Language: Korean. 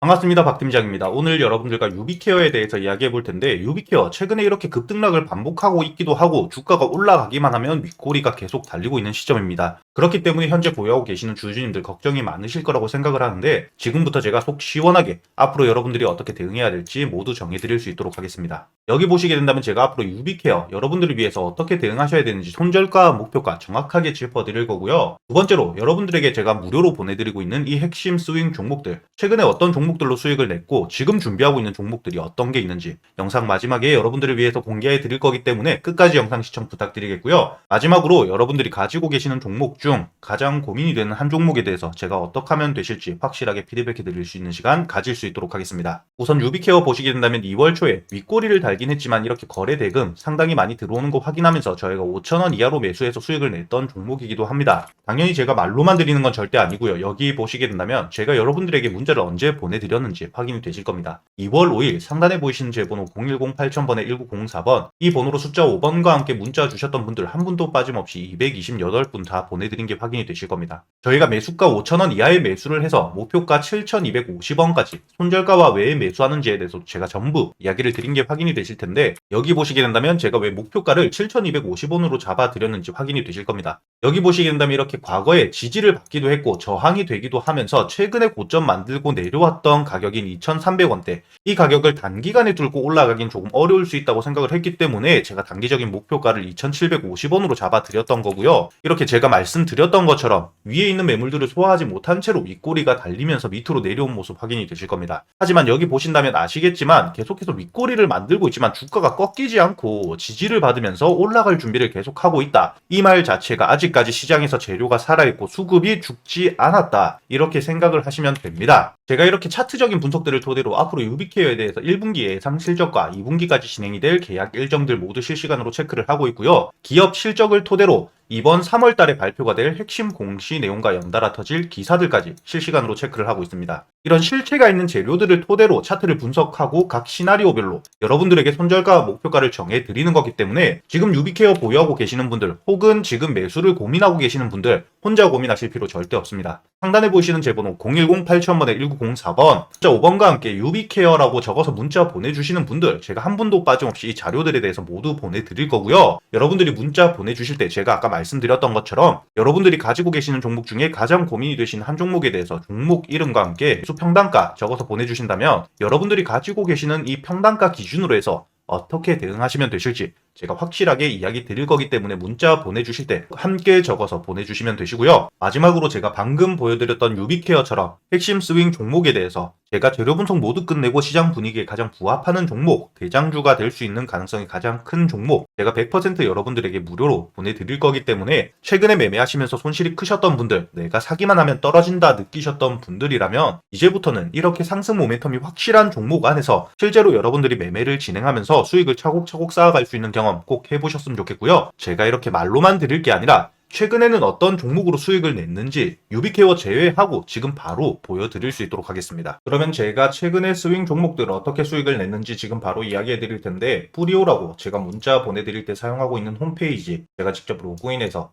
반갑습니다. 박 팀장입니다. 오늘 여러분들과 유비케어에 대해서 이야기해 볼 텐데 유비케어 최근에 이렇게 급등락을 반복하고 있기도 하고 주가가 올라가기만 하면 윗꼬리가 계속 달리고 있는 시점입니다. 그렇기 때문에 현재 보유하고 계시는 주주님들 걱정이 많으실 거라고 생각을 하는데 지금부터 제가 속 시원하게 앞으로 여러분들이 어떻게 대응해야 될지 모두 정해드릴 수 있도록 하겠습니다. 여기 보시게 된다면 제가 앞으로 유비케어 여러분들을 위해서 어떻게 대응하셔야 되는지 손절가 목표가 정확하게 짚어드릴 거고요. 두 번째로 여러분들에게 제가 무료로 보내드리고 있는 이 핵심 스윙 종목들 최근에 어떤 종목들로 수익을 냈고 지금 준비하고 있는 종목들이 어떤 게 있는지 영상 마지막에 여러분들을 위해서 공개해 드릴 거기 때문에 끝까지 영상 시청 부탁드리겠고요. 마지막으로 여러분들이 가지고 계시는 종목 중 가장 고민이 되는 한 종목에 대해서 제가 어떻게 하면 되실지 확실하게 피드백해 드릴 수 있는 시간 가질 수 있도록 하겠습니다. 우선 유비케어 보시게 된다면 2월 초에 윗꼬리를 달긴 했지만 이렇게 거래 대금 상당히 많이 들어오는 거 확인하면서 저희가 5천원 이하로 매수해서 수익을 냈던 종목이기도 합니다. 당연히 제가 말로만 드리는 건 절대 아니고요. 여기 보시게 된다면 제가 여러분들에게 문자를 언제 보내드렸는지 확인이 되실 겁니다. 2월 5일 상단에 보이시는 제 번호 010-8000번에 1904번 이 번호로 숫자 5번과 함께 문자 주셨던 분들 한 분도 빠짐없이 228분 다 보내드 린 게 확인이 되실 겁니다. 저희가 매수가 5천원 이하의 매수를 해서 목표가 7,250원까지 손절가와 왜 매수하는지에 대해서 제가 전부 이야기를 드린 게 확인이 되실 텐데 여기 보시게 된다면 제가 왜 목표가를 7,250원으로 잡아드렸는지 확인이 되실 겁니다. 여기 보시게 된다면 이렇게 과거에 지지를 받기도 했고 저항이 되기도 하면서 최근에 고점 만들고 내려왔던 가격인 2,300원대 이 가격을 단기간에 뚫고 올라가긴 조금 어려울 수 있다고 생각을 했기 때문에 제가 단기적인 목표가를 2,750원으로 잡아드렸던 거고요. 이렇게 제가 말씀 드렸던 것처럼 위에 있는 매물들을 소화하지 못한 채로 윗꼬리가 달리면서 밑으로 내려온 모습 확인이 되실 겁니다. 하지만 여기 보신다면 아시겠지만 계속해서 윗꼬리를 만들고 있지만 주가가 꺾이지 않고 지지를 받으면서 올라갈 준비를 계속하고 있다. 이 말 자체가 아직까지 시장에서 재료가 살아있고 수급이 죽지 않았다. 이렇게 생각을 하시면 됩니다. 제가 이렇게 차트적인 분석들을 토대로 앞으로 유비케어에 대해서 1분기 예상 실적과 2분기까지 진행이 될 계약 일정들 모두 실시간으로 체크를 하고 있고요. 기업 실적을 토대로 이번 3월 달에 발표가 될 핵심 공시 내용과 연달아 터질 기사들까지 실시간으로 체크를 하고 있습니다. 이런 실체가 있는 재료들을 토대로 차트를 분석하고 각 시나리오별로 여러분들에게 손절가 목표가를 정해 드리는 거기 때문에 지금 유비케어 보유하고 계시는 분들 혹은 지금 매수를 고민하고 계시는 분들 혼자 고민하실 필요 절대 없습니다. 상단에 보시는 제 번호 010-8000번에 1904번 숫자 5번과 함께 유비케어라고 적어서 문자 보내주시는 분들 제가 한 분도 빠짐없이 이 자료들에 대해서 모두 보내드릴 거고요. 여러분들이 문자 보내주실 때 제가 아까 말씀드렸던 것처럼 여러분들이 가지고 계시는 종목 중에 가장 고민이 되신 한 종목에 대해서 종목 이름과 함께 수 평단가 적어서 보내주신다면 여러분들이 가지고 계시는 이 평단가 기준으로 해서 어떻게 대응하시면 되실지 제가 확실하게 이야기 드릴 거기 때문에 문자 보내주실 때 함께 적어서 보내주시면 되시고요. 마지막으로 제가 방금 보여드렸던 유비케어처럼 핵심 스윙 종목에 대해서 제가 재료 분석 모두 끝내고 시장 분위기에 가장 부합하는 종목, 대장주가 될 수 있는 가능성이 가장 큰 종목, 제가 100% 여러분들에게 무료로 보내드릴 거기 때문에 최근에 매매하시면서 손실이 크셨던 분들, 내가 사기만 하면 떨어진다 느끼셨던 분들이라면 이제부터는 이렇게 상승 모멘텀이 확실한 종목 안에서 실제로 여러분들이 매매를 진행하면 서 수익을 차곡차곡 쌓아갈 수 있는 경험 꼭 해보셨으면 좋겠고요. 제가 이렇게 말로만 드릴 게 아니라 최근에는 어떤 종목으로 수익을 냈는지 유비케어 제외하고 지금 바로 보여드릴 수 있도록 하겠습니다. 그러면 제가 최근에 스윙 종목들 어떻게 수익을 냈는지 지금 바로 이야기해 드릴 텐데 뿌리오라고 제가 문자 보내드릴 때 사용하고 있는 홈페이지 제가 직접 로그인해서